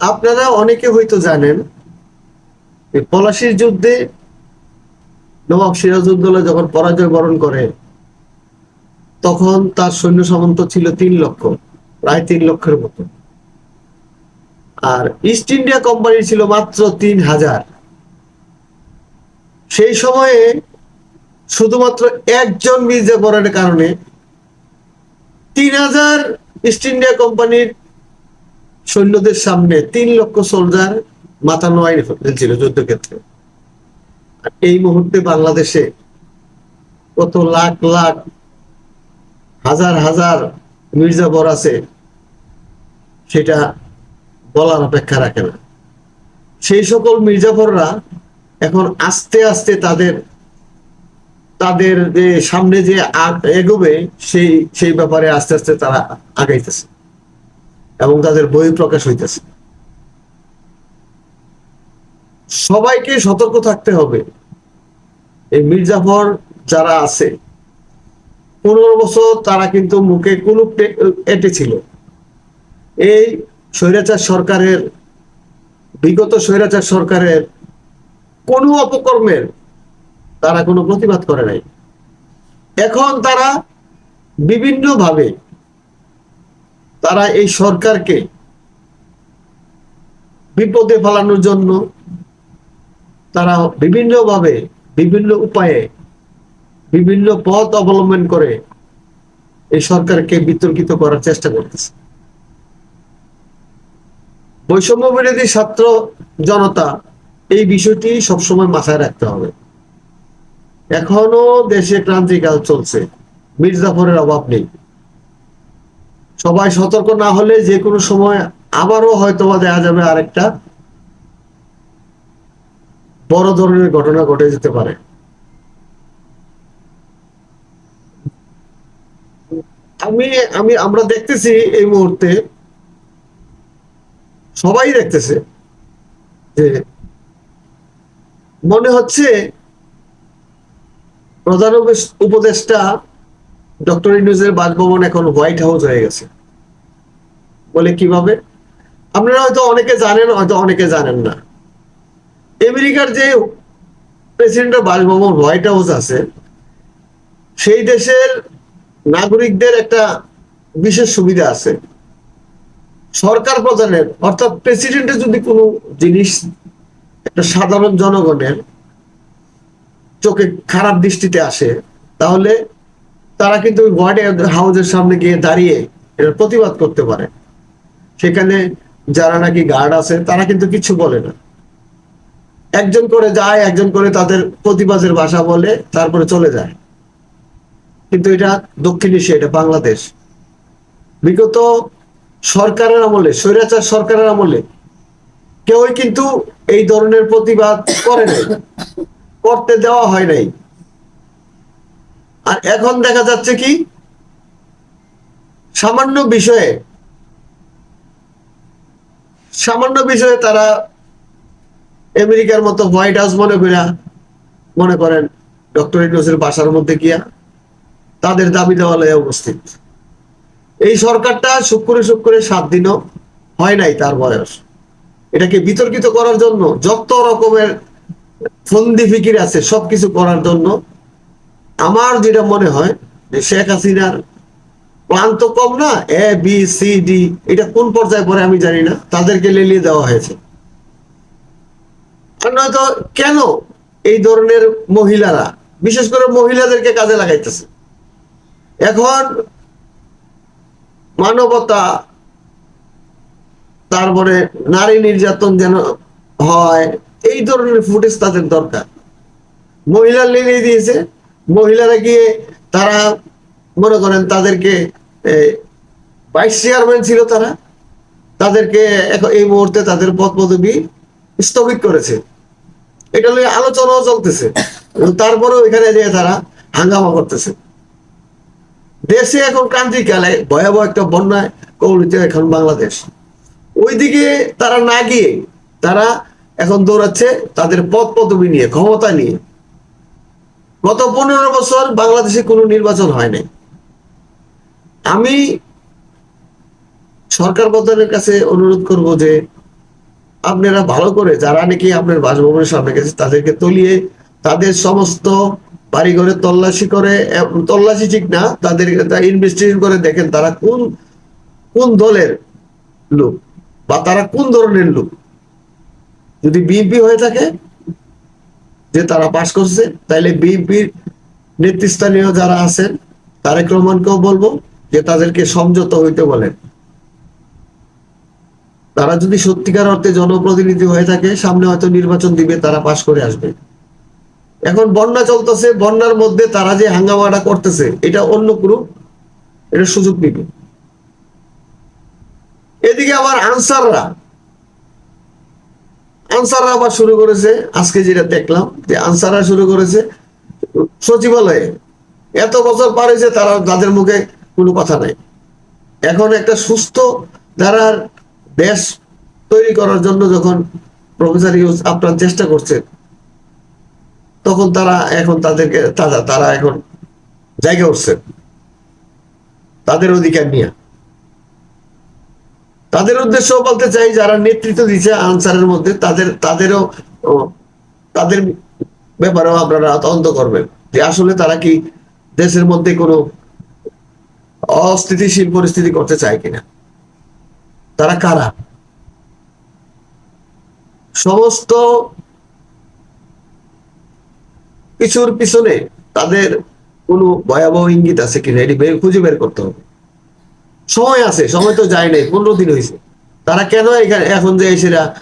আপনারা অনেকে হয়তো জানেন পলাশির যুদ্ধে নবাব সিরাজউদ্দৌলা যখন পরাজয় বরণ করে, তখন তার সৈন্য সামন্ত ছিল তিন লক্ষ, প্রায় তিন লক্ষের মতো। আর ইস্ট ইন্ডিয়া কোম্পানি ছিল মাত্র তিন হাজার। সেই সময়ে শুধুমাত্র একজন মির্জাফরের কারণে তিন হাজার ইস্ট ইন্ডিয়া কোম্পানির সৈন্যদের সামনে তিন লক্ষ সোলজার মাথা নোয়াই ফেলছিল যুদ্ধক্ষেত্রে। এই মুহূর্তে বাংলাদেশে কত লাখ লাখ, হাজার হাজার মির্জাফর আছে, সেটা বলার অপেক্ষা রাখে না। সেই সকল মির্জাফররা এখন আস্তে আস্তে তাদের তাদের যে সামনে যে এগোবে, সেই সেই ব্যাপারে আস্তে আস্তে তারা আগাইতেছে। এবং তাদের বই প্রকাশ হইতেছে। সবাইকে সতর্ক থাকতে হবে। এই মির্জাফর যারা আছে, পনেরো বছর তারা কিন্তু মুখে কুলুপ এঁটেছিল এই স্বৈরাচার সরকারের, বিগত স্বৈরাচার সরকারের কোনো অপকর্মের তারা কোনো প্রতিবাদ করে নাই। এখন তারা বিভিন্নভাবে তারা এই সরকারকে বিপদে ফেলানোর জন্য তারা বিভিন্নভাবে বিভিন্ন উপায়ে বিভিন্ন পথ অবলম্বন করে এই সরকারকে বিতর্কিত করার চেষ্টা করতেছে। বৈষম্য বিরোধী ছাত্র জনতা এই বিষয়টি সবসময় মাথায় রাখতে হবে। এখনও দেশে ক্রান্তিকাল চলছে, মির্জাফরের অভাব নেই। সবাই সতর্ক না হলে যে কোনো সময় আবারও হয়তো দেখা যাবে আরেকটা বড় ধরনের ঘটনা ঘটে যেতে পারে। আমি আমি, আমরা দেখতেছি এই মুহূর্তে, সবাই দেখতেছে যে মনে হচ্ছে প্রধান উপদেষ্টা ডক্টর ইনুজের বাসভবন এখন হোয়াইট হাউস হয়ে গেছে। বলে কীভাবে? আপনারা হয়তো অনেকে জানেন, হয়তো অনেকে জানেন না। আমেরিকার যে প্রেসিডেন্টের বাসভবন হোয়াইট হাউস আছে, সেই দেশের নাগরিকদের একটা বিশেষ সুবিধা আছে। সরকার প্রধানের, অর্থাৎ প্রেসিডেন্টের যদি কোনো জিনিস একটা সাধারণ জনগণের চোখে খারাপ দৃষ্টিতে আসে, তাহলে তারা কিন্তু হোয়াইট হাউসের সামনে গিয়ে দাঁড়িয়ে এর প্রতিবাদ করতে পারে। সেখানে যারা নাকি গার্ড আছে, তারা কিন্তু কিছু বলে না। একজন করে যায়, একজন করে তাদের প্রতিবাদের ভাষা বলে, তারপরে চলে যায়। কিন্তু এটা দক্ষিণ এশিয়া, এটা বাংলাদেশ। বিগত সরকারের আমলে, স্বৈরাচার সরকারের আমলে, কেউই কিন্তু এই ধরনের প্রতিবাদ করে নাই, করতে দেওয়া হয় নাই। আর এখন দেখা যাচ্ছে কি, সামান্য বিষয়ে সামান্য বিষয়ে তারা আমেরিকার মতো হোয়াইট হাউস মনে করিয়া মনে করেন ডক্টর ইউনুসের বাসার মধ্যে গিয়া তাদের দাবি দেওয়া লয়ে উপস্থিত। এই সরকারটা শুক্রে শুক্রে সাত দিনও হয় নাই তার বয়স। এটাকে বিতর্কিত করার জন্য যত রকমের ফন্দি ফিকির আছে সবকিছু করার জন্য আমার যেটা মনে হয় যে শেখ হাসিনার প্লান তো কম না? এ বি সি ডি এটা কোন পর্যায়ে পরে আমি জানি না। তাদেরকে লেলিয়ে দেওয়া হয়েছে। কেন এই ধরনের মহিলারা, বিশেষ করে মহিলাদেরকে কাজে লাগাইতেছে? এখন মানবতা, তারপরে নারী নির্যাতন যেন হয়, এই ধরনের ফুটেজ তাদের দরকার। মহিলা লেলিয়ে দিয়েছে। মহিলারা গিয়ে তারা মনে করেন তাদেরকে ভাইস চেয়ারম্যান ছিল তারা, তাদেরকে এই মুহূর্তে তাদের পদ পদবি স্থগিত করেছে। এটা নিয়ে আলোচনাও চলতেছে। এবং তারপরেও এখানে যে তারা হাঙ্গামা করতেছে। দেশে এখন ক্রান্তিকালে ভয়াবহ একটা বন্যায় কবলিত এখন বাংলাদেশ। ওইদিকে তারা না গিয়ে তারা এখন দৌড়াচ্ছে তাদের পদ পদবি নিয়ে, ক্ষমতা নিয়ে। গত পনেরো বছর বাংলাদেশে কোনো নির্বাচন হয় নাই। আমি সরকার প্রধানের কাছে অনুরোধ করব যে আপনারা ভালো করে যারা নাকি আপনার বাসভবনের সামনে গেছে, তাদেরকে তলিয়ে তাদের সমস্ত বাড়িঘরে তল্লাশি করে তল্লাশি ঠিক না, তাদের ইনভেস্টিগেশন করে দেখেন তারা কোন কোন দলের লোক বা তারা কোন ধরনের লোক। যদি বিএনপি হয়ে থাকে, যে তারা পাশ করছে তাহলে বিএনপির নেতৃস্থানীয় যারা আছেন, তারেক রহমানকেও বলব যে তাদেরকে সমঝোত হইতে বলেন তারা যদি সত্যিকার অর্থে জনপ্রতিনিধি হয়ে থাকে, সামনে হয়তো নির্বাচন দিবে, তারা পাশ করে আসবে। এখন বন্যা চলতেছে, বন্যার মধ্যে তারা যে হাঙ্গামাটা করতেছে, এটা অন্য গ্রুপ এটা সুযোগ নিবে। এদিকে আবার আনসাররা। আনসাররা আবার শুরু করেছে, আজকে যেটা দেখলাম, যে আনসাররা শুরু করেছে সচিবালয়ে। এত বছর পারে যে তারা তাদের মুখে কোনো কথা নাই। এখন একটা সুস্থ ধারার দেশ তৈরি করার জন্য যখন প্রফেসর ইউজ আপনার চেষ্টা করছেন, তখন তারা এখন তাদেরকে, তারা তারা এখন জায়গা উঠছে তাদের অধিকার নিয়ে। তাদের উদ্দেশ্য বলতে চাই, যারা নেতৃত্ব দিচ্ছে আনসারের মধ্যে, তাদের, তাদেরও তাদের ব্যাপারেও আপনারা তদন্ত করবেন যে আসলে তারা কি দেশের মধ্যে কোনো অস্থিতিশীল পরিস্থিতি করতে চায় কিনা? তারা কারা? সমস্ত কিছুর পিছনে তাদের কোনো ভয়াবহ ইঙ্গিত আছে কিনা? এটি বের খুঁজে বের করতে হবে। সময় আছে, সময় তো যায় নাই, পনেরো দিন হয়েছে। তারা কেন এখানে এখন যে এসেরা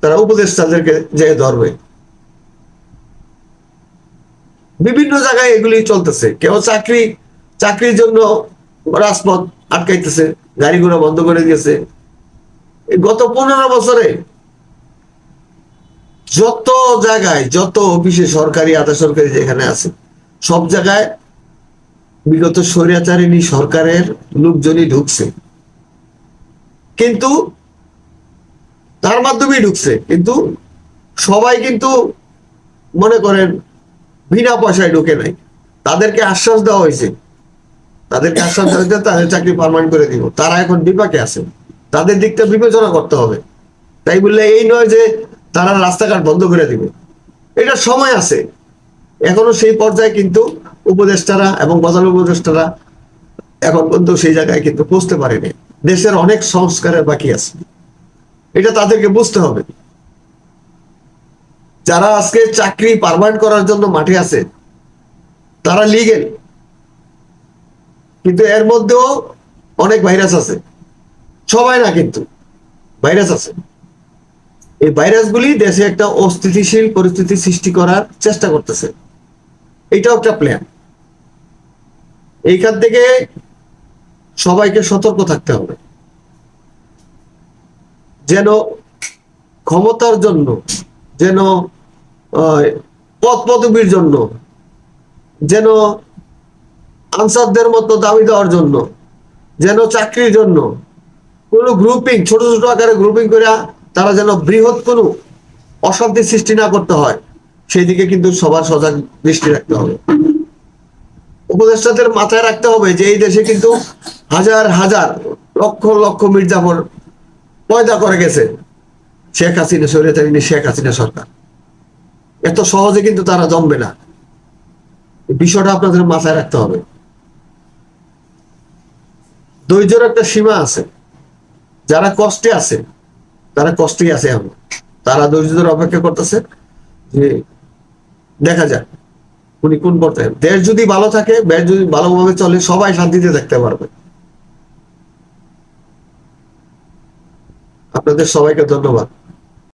তারা উপদেষ্টাদেরকে যে ধরবে? বিভিন্ন জায়গায় এগুলি চলতেছে। কেউ চাকরি চাকরির জন্য রাজপথ আটকাইতেছে গাড়ি ঘোড়া বন্ধ করে দিয়েছে। গত পনেরো বছরে যত জায়গায়, যত অফিসে সরকারি, আধা সরকারি যেখানে আছে, সব জায়গায় বিগত স্বৈরাচারিণী সরকারের লোকজনই ঢুকছে। কিন্তু তার মাধ্যমেই ঢুকছে, কিন্তু সবাই কিন্তু মনে করেন বিনা পয়সায় ঢুকে নাই। তাদেরকে আশ্বাস দেওয়া হয়েছে দেওয়া হয়েছে তাদের চাকরি পারমানেন্ট করে দিব। তারা এখন বিপাকে আছে। তাদের দিকটা বিবেচনা করতে হবে। তাই বললে এই নয় যে তারা রাস্তাঘাট বন্ধ করে দিবে। এটা সময় আছে। এখনও সেই পর্যায়ে কিন্তু উপদেষ্টারা এবং বাজার উপদেষ্টারা এখন পর্যন্ত সেই জায়গায় কিন্তু পৌঁছতে পারেনি। দেশের অনেক সংস্কারের বাকি আছে। এটা তাদেরকে বুঝতে হবে। যারা আজকে চাকরি পারমানেন্ট করার জন্য মাঠে আছে, তারা লিগেল কিন্তু এর মধ্যেও অনেক ভাইরাস আছে। সবাই না কিন্তু ভাইরাস আছে। এই ভাইরাসগুলি দেশে একটা অস্থিতিশীল পরিস্থিতি সৃষ্টি করার চেষ্টা করতেছে। এটাও একটা প্ল্যান এইখান থেকে সবাইকে সতর্ক থাকতে হবে। যেন ক্ষমতার জন্য, যেন পদ পদবীর জন্য, যেন আনসারদের মতো দাবি দেওয়ার জন্য, যেন চাকরির জন্য। কোনো গ্রুপিং ছোট ছোট আকারে গ্রুপিং করে তারা যেন বৃহৎ কোনো অশান্তি সৃষ্টি না করতে হয়, সেই দিকে কিন্তু সবার সজাগ দৃষ্টি রাখতে হবে। উপদেষ্টাদের মাথায় রাখতে হবে যে এই দেশে কিন্তু হাজার হাজার লক্ষ লক্ষ মির্জাফর পয়দা করে গেছে। শেখ হাসিনা সৈরাচারিনী শেখ হাসিনা সরকার। এত সহজে কিন্তু তারা জমবে না। বিষয়টা আপনাদের মাথায় রাখতে হবে। ধৈর্যের একটা সীমা আছে। যারা কষ্টে আছে, তারা কষ্টেই আছে আমরা তারা ধৈর্য ধরে অপেক্ষা করতেছে যে দেখা যাক উনি কোন পর্যায়ে দেশ যদি ভালো থাকে, দেশ যদি ভালোভাবে চলে, সবাই শান্তিতে থাকতে পারবে। আপনাদের সবাইকে ধন্যবাদ।